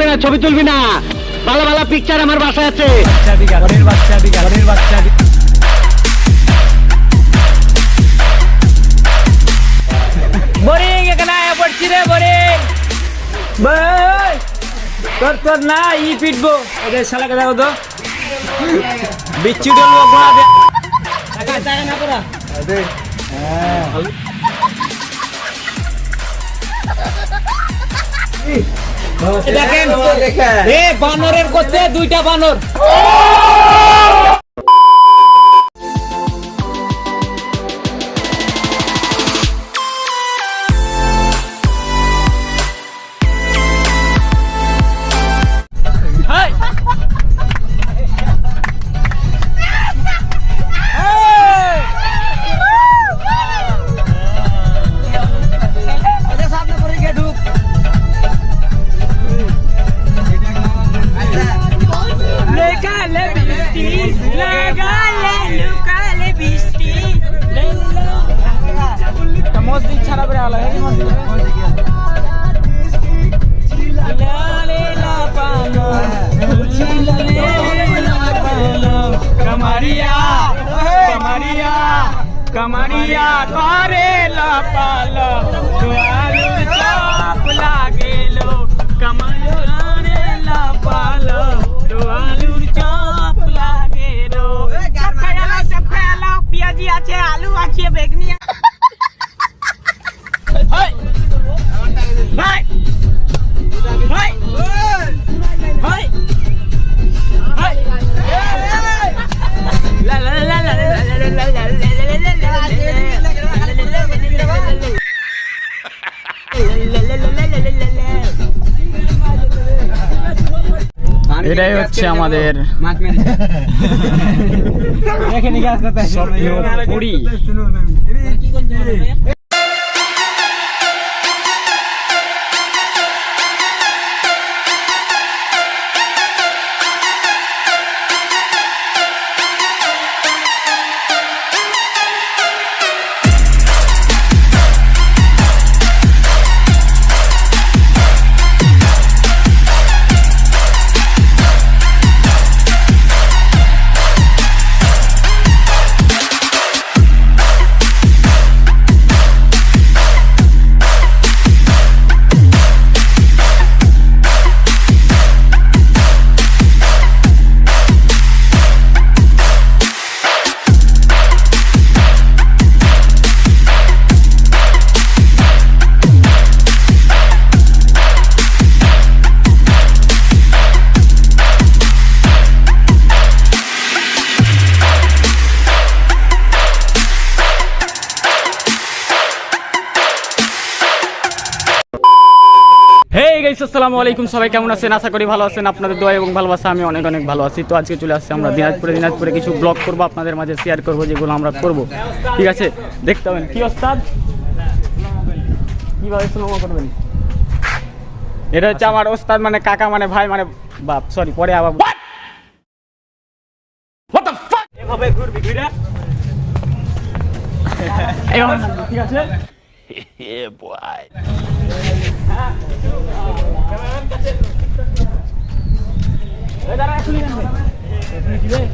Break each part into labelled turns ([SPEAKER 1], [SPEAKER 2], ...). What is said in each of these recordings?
[SPEAKER 1] তুলবি না ছবি তুলবি না। ভালো ভালো পিকচার আমার বাসায় আছে।
[SPEAKER 2] বোরিং এখানে আয়া পড়ছি রে বোরিং ভাই তোর তোর না ই পিটবো। ওদের শালাকে দেখো তো। বিচ্ছু ডলবো দে। না করা দেখেন এ বানরের করতে দুইটা বানর। कमरिया करे ला पालो दुआलू चाप लागे लो कमरिया रे ला पालो दुआलू চাপ লাগে লো সব খাইলা সব খাইলা পেঁয়াজি আছে আলু আছে বেগনি
[SPEAKER 3] হচ্ছে আমাদের পুরী আসসালামু আলাইকুম সবাই কেমন আছেন? আশা করি ভালো আছেন। আপনাদের দোয়া এবং ভালোবাসা আমি অনেক অনেক ভালো আছি। তো আজকে চলে আসছি আমরা দিনাজপুরে। দিনাজপুরে কিছু ব্লগ করব আপনাদের মাঝে শেয়ার করব যেগুলো আমরা করব। ঠিক আছে? দেখতে হবেন কি ওস্তাদ? কীভাবে সিনেমা করবেন? এটা হচ্ছে আমার ওস্তাদ মানে কাকা মানে ভাই মানে বাপ। সরি পরে আবার?
[SPEAKER 2] এভাবে ঘুরবি ঘুরে।
[SPEAKER 3] ঠিক আছে?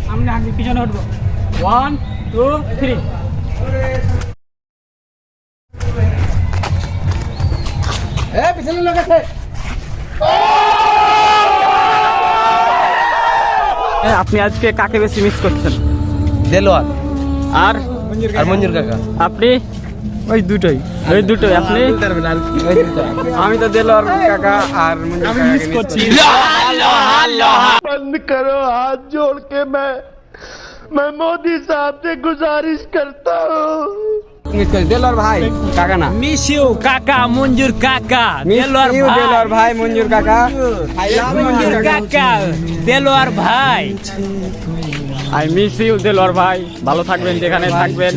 [SPEAKER 3] সামনে হাঁটবি পিছনে উঠবো ওয়ান টু থ্রি আপনি আজকে কাকে বেশি মিস করছেন?
[SPEAKER 4] দেলোয়ার।
[SPEAKER 3] আর?
[SPEAKER 4] আর মঞ্জুর কাকা।
[SPEAKER 3] আপনি? ওই দুটোই ওই দুটোই আপনি আমি তো দিল কাকা আর আমি মিস করছি
[SPEAKER 1] बंद करो हाथ जोड़ के मैं मैं मोदी साहब से गुजारिश करता हूँ
[SPEAKER 4] দেলোয়ার ভাই কাকা না
[SPEAKER 2] মিস ইউ কাকা মঞ্জুর কাকা দেলোয়ার
[SPEAKER 4] ইউ
[SPEAKER 2] ভাই
[SPEAKER 4] দেলোয়ার ভাই মঞ্জুর কাকা
[SPEAKER 2] মঞ্জুর কাকা দেলোয়ার ভাই
[SPEAKER 3] আই মিস ইউ দেলোয়ার ভাই। ভালো থাকবেন যেখানে থাকবেন।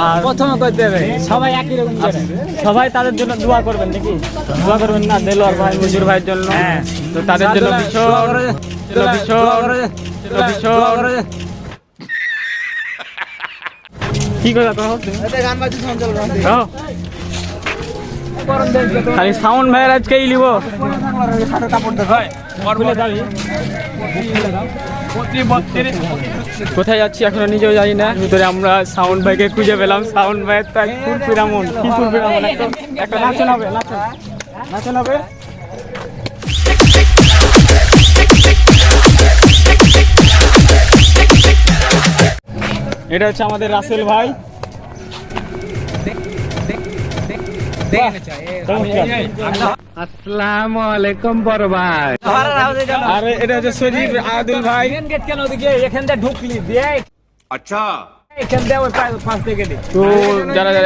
[SPEAKER 3] আর
[SPEAKER 2] প্রথমে করতে হবে সবাই একই রকম
[SPEAKER 3] সবাই তাদের জন্য দোয়া করবেন নাকি? দোয়া করবেন না দেলোয়ার ভাই মঞ্জুর ভাইয়ের জন্য।
[SPEAKER 2] হ্যাঁ।
[SPEAKER 3] তো তাদের জন্য ভীষণ ভীষণ ভীষণ। কি কথা তো খালি সাউন্ড ভাইয়ের আজকেই লিব। কোথায় যাচ্ছি এখনও নিজেও জানি না। ভিতরে আমরা সাউন্ড ভাইকে খুঁজে পেলাম। সাউন্ড ভাইয়ের তো কি একটা নাচন হবে নাচন হবে এটা হচ্ছে আমাদের রাসেল ভাই।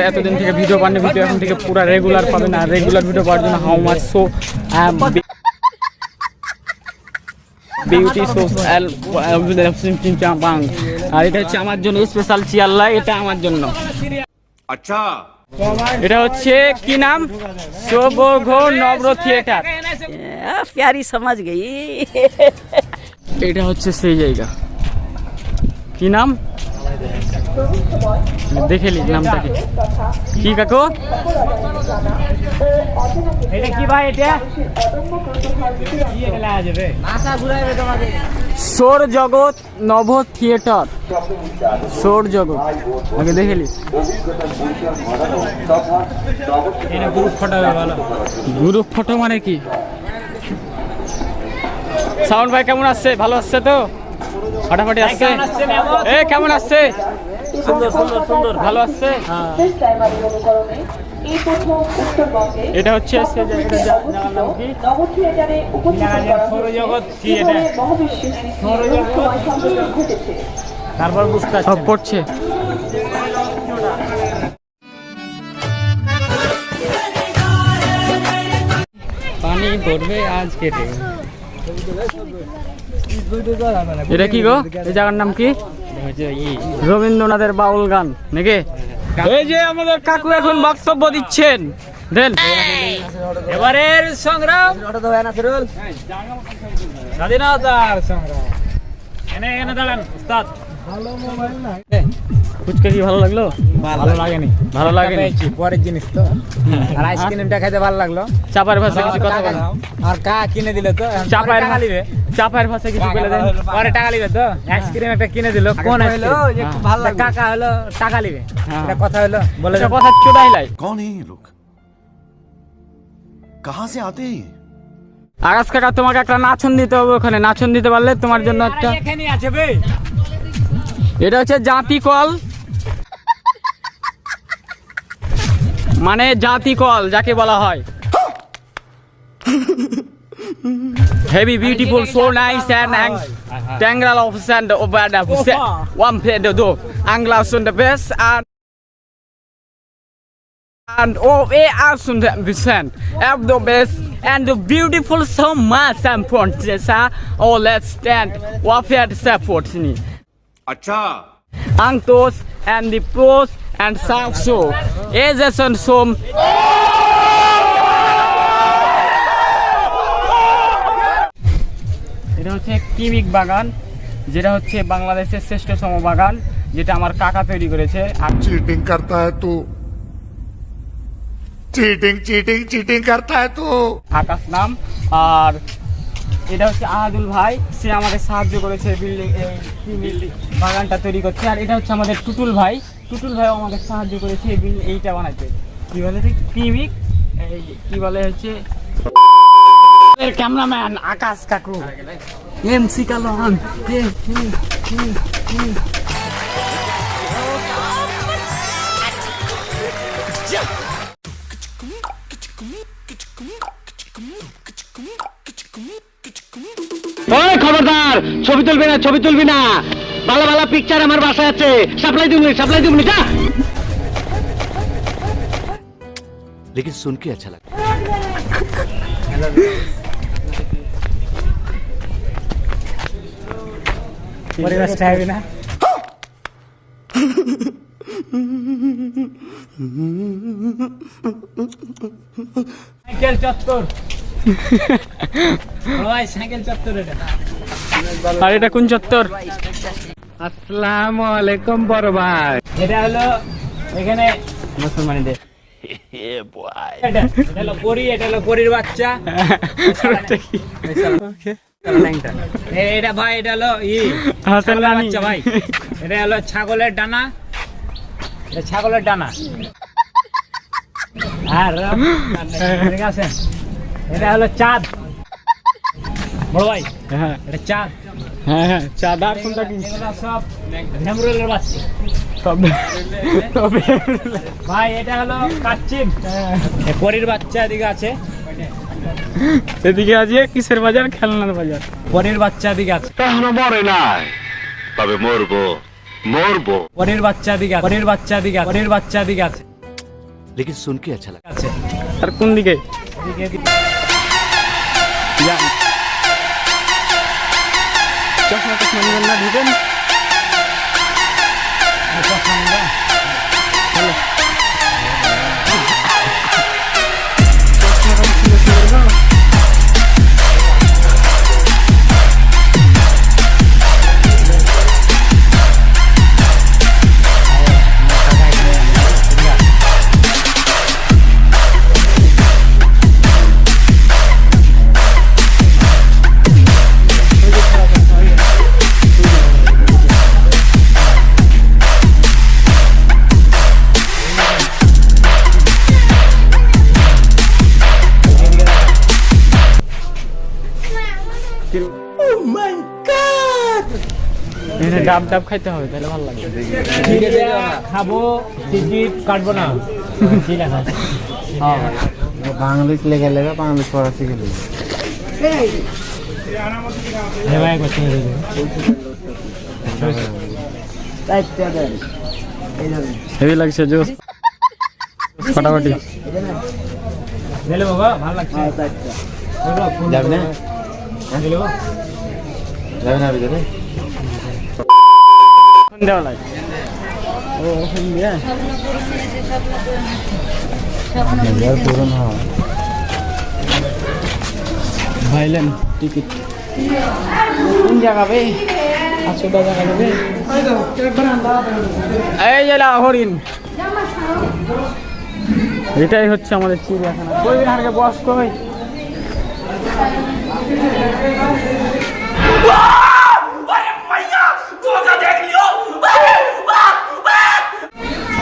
[SPEAKER 3] এতদিন থেকে ভিডিও ভিডিও এখন থেকে রেগুলার পাবেন আর রেগুলার ভিডিও সো আর এটা হচ্ছে আমার জন্য স্পেশাল চিয়াল্লা এটা আমার জন্য
[SPEAKER 1] আচ্ছা
[SPEAKER 3] এটা হচ্ছে কি নাম? সৌভোগ নবর থিয়েটার।
[SPEAKER 5] প্যারি সমাজ গেই।
[SPEAKER 3] এটা হচ্ছে সেই জায়গা। কি নাম? দেখে নি নামটা কি। কি কাকু?
[SPEAKER 2] এটা কি ভাই এটা?
[SPEAKER 3] সোর জগৎ নভ থিয়েটার। সোর জগৎ। আগে দেখেলি
[SPEAKER 2] এটা গ্রুপ ফটো ভালো
[SPEAKER 3] গ্রুপ ফটো মানে কি? সাউন্ড ভাই কেমন আসছে? ভালো আসছে তো? ফাটাফাটি আসছে? এ কেমন আসছে?
[SPEAKER 2] সুন্দর সুন্দর সুন্দর
[SPEAKER 3] ভালো আসছে?
[SPEAKER 6] প্রথম উত্তরবঙ্গে
[SPEAKER 3] এটা হচ্ছে এটা
[SPEAKER 2] তারপর বুঝতে
[SPEAKER 3] সব পড়ছে। পানি পড়বে আজ কেটে। এটা কি গো? এই জায়গার নাম কি? রবীন্দ্রনাথের বাউল গান নাকি? এই যে আমাদের কাকু এখন বক্তব্য দিচ্ছেন। দেন।
[SPEAKER 2] এবারের সংগ্রাম। স্বাধীনতার সংগ্রাম। এনে এনে দাঁড়ান উস্তাদ।
[SPEAKER 3] ফুচকা কি ভালো লাগলো
[SPEAKER 2] ভালো লাগেনি
[SPEAKER 3] ভালো লাগেনি
[SPEAKER 2] পেয়েছি, পরের জিনিস তো আর আইসক্রিমটা খাইতে ভালো লাগলো
[SPEAKER 3] চাপার ভাষা কিছু কথা বলেন
[SPEAKER 2] আর কা কিনে দিলে তো এখন
[SPEAKER 3] চাপার
[SPEAKER 2] পরে টাকা লিবে
[SPEAKER 3] চাপার ভাষা কিছু বলে দেন
[SPEAKER 2] পরে টাকা লিবে তো আইসক্রিম একটা কিনে দিল কোন আইসক্রিম ভালো কাকা হলো টাকা লিবে
[SPEAKER 3] হ্যাঁ।
[SPEAKER 2] এটা কথা হলো বলে
[SPEAKER 3] এটা কথা চোদাই লাই
[SPEAKER 7] कौन है ये लोग कहां से आते हैं ये?
[SPEAKER 3] আকাশ কাকা তোমাকে একটা নাচন দিতে হবে ওখানে নাচন দিতে পারলে তোমার জন্য একটা
[SPEAKER 2] এখানে আছে বে
[SPEAKER 3] এটা হচ্ছে জাতি কল মানে জাতি কল যাকে বলা হয় heavy beautiful so nice and hang ট্যাংরাল officer over the হুসে ওয়ান প্লে দ্য দো আংলা সুন দ্য বেস্ট আর And of a action percent of the best and the beautiful so much and princessa oh let's stand what we had support me
[SPEAKER 1] acha
[SPEAKER 3] Angtos and the pros and serve so. Is a son some. এটা হচ্ছে Kimmich বাগান যেটা হচ্ছে বাংলাদেশের শ্রেষ্ঠ সম বাগান যেটা আমার কাকা তৈরি করেছে।
[SPEAKER 7] চিটিং করতা হ্যায় তু। চিটিং চিটিং চিটিং করতা হ্যায় তু।
[SPEAKER 3] আকাশ নাম। আর এটা হচ্ছে আহাদুল ভাই সে আমাকে সাহায্য করেছে বিল্ডিং বাগানটা তৈরি করছে আর এটা হচ্ছে আমাদের টুটুল ভাই। টুটুল ভাইও আমাকে সাহায্য করেছে এই এইটা বানাইতে। কি বলে রে? কিমিক এই কি বলে হচ্ছে? ক্যামেরাম্যান আকাশ কাকু। এমসি কালন
[SPEAKER 8] ছবি তুলবি না, ছবি তুলবি না। ভালো ভালো পিকচার আমার বাসায় আছে সাপ্লাই দিবনি সাপ্লাই দিবনি যা
[SPEAKER 7] लेकिन सुन के अच्छा लगा
[SPEAKER 2] পরিবেশটা হবে না সাইকেল চত্বর ওই সাইকেল চত্বর এটা
[SPEAKER 3] আর এটা কোন চত্বর
[SPEAKER 4] আসসালামু আলাইকুম বড় ভাই।
[SPEAKER 2] এটা হলো এখানে মুসলমানিদের। এটা এটা হলো পরি এটা হলো পরির বাচ্চা। এটা ভাই এটা হলো ই। ছাগলের বাচ্চা ভাই। এটা হলো ছাগলের ডানা। এটা ছাগলের ডানা। আর এটা হলো চাঁদ। বড় ভাই
[SPEAKER 3] হ্যাঁ।
[SPEAKER 2] এটা চাঁদ।
[SPEAKER 3] কিসের বাজার? খেলনার বাজার।
[SPEAKER 2] পরির বাচ্চা এদিকে আছে।
[SPEAKER 8] এখনও মরে নাই। তবে মরবো মরবো।
[SPEAKER 2] পরির বাচ্চা দিকে পরির বাচ্চা এদিকে পরির বাচ্চা দিকে আছে।
[SPEAKER 7] লেকিন শুনকে আচ্ছা
[SPEAKER 2] লাগছে
[SPEAKER 3] আর কোন দিকে?
[SPEAKER 2] Gas na,
[SPEAKER 3] tapos manual na dito. Bukas lang ba? Hello. ডাব ডাব খাইতে হবে তাহলে ভালো লাগে।
[SPEAKER 2] খাব টিকিট কাটবো না। কি লেখা আছে?
[SPEAKER 1] বাংলাদেশ লেগে লেগে বাংলাদেশ পড়া শিখে।
[SPEAKER 3] হেভি লাগছে জোস। ফাটাফাটি।
[SPEAKER 2] দিলে বাবা ভালো লাগছে।
[SPEAKER 1] যাবে না? যাবে না ভিতরে?
[SPEAKER 3] দেওয়া ও ওখান
[SPEAKER 1] পূরণ হয়
[SPEAKER 3] ভাইলেন টিকিট। কোন জায়গা বে? আটশো টাকা দেবে এই যে হরিণ এটাই হচ্ছে আমাদের চিড়িয়াখানা। কই দিন আগে বস কই?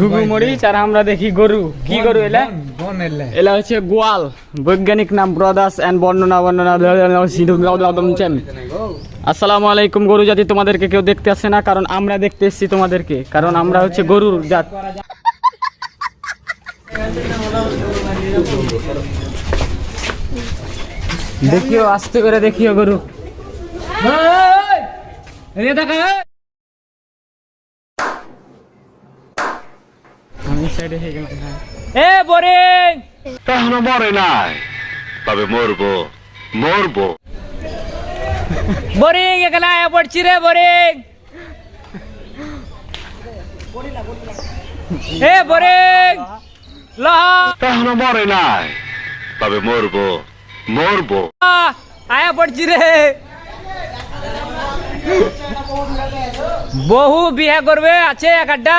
[SPEAKER 3] ঘুঘু মরিচ আর আমরা দেখি গরু কি গরু এলা এলা হচ্ছে গোয়াল বৈজ্ঞানিক নাম ব্রদাস এন্ড বর্ণনা বর্ণনা আসসালামু আলাইকুম গরু জাতি তোমাদেরকে কেউ দেখতে আসে না কারণ আমরা দেখতে এসেছি তোমাদেরকে কারণ আমরা হচ্ছে গরুর জাত দেখিও আস্তে করে দেখিও গরু
[SPEAKER 2] এদিকে তাকা, এই।
[SPEAKER 3] আমি সাইডে হয়ে গেলাম হ্যাঁ
[SPEAKER 2] এ বোরিং
[SPEAKER 8] এখনও মরে নাই তবে মরবো মরবো
[SPEAKER 2] বোরিং এখানে আয়া পড়ছি রে বোরিং এ বোরিং লহা
[SPEAKER 8] এখনও মরে নাই তবে মরবো মরবো
[SPEAKER 2] আয়া পড়ছি রে বহু বিয়ে করবে আছে এক আড্ডা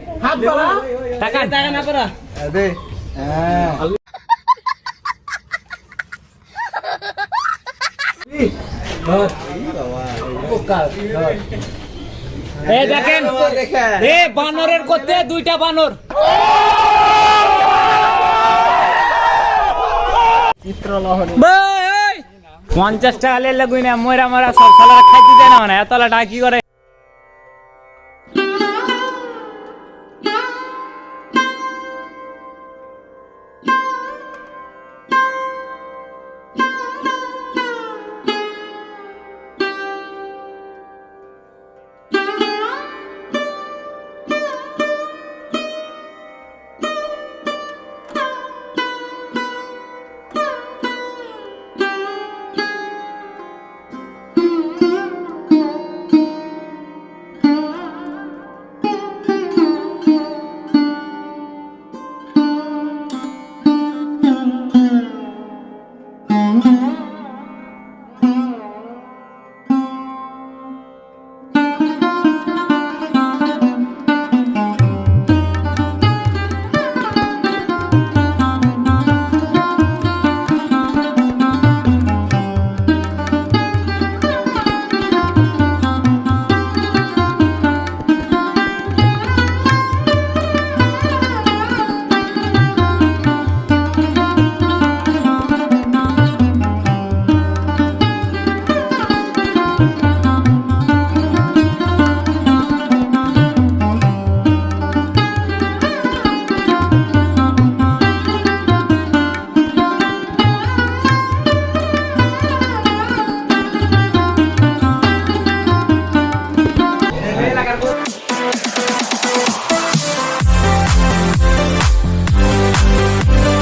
[SPEAKER 2] টাকা টাকা না করা এই দেখেন। এ বানরের করতে দুইটা বানর! পঞ্চাশ টাকা লাগুই না ময়রা মরা সব সালারা খাইতে দেয় না মানে এতলা টাকা কি করে।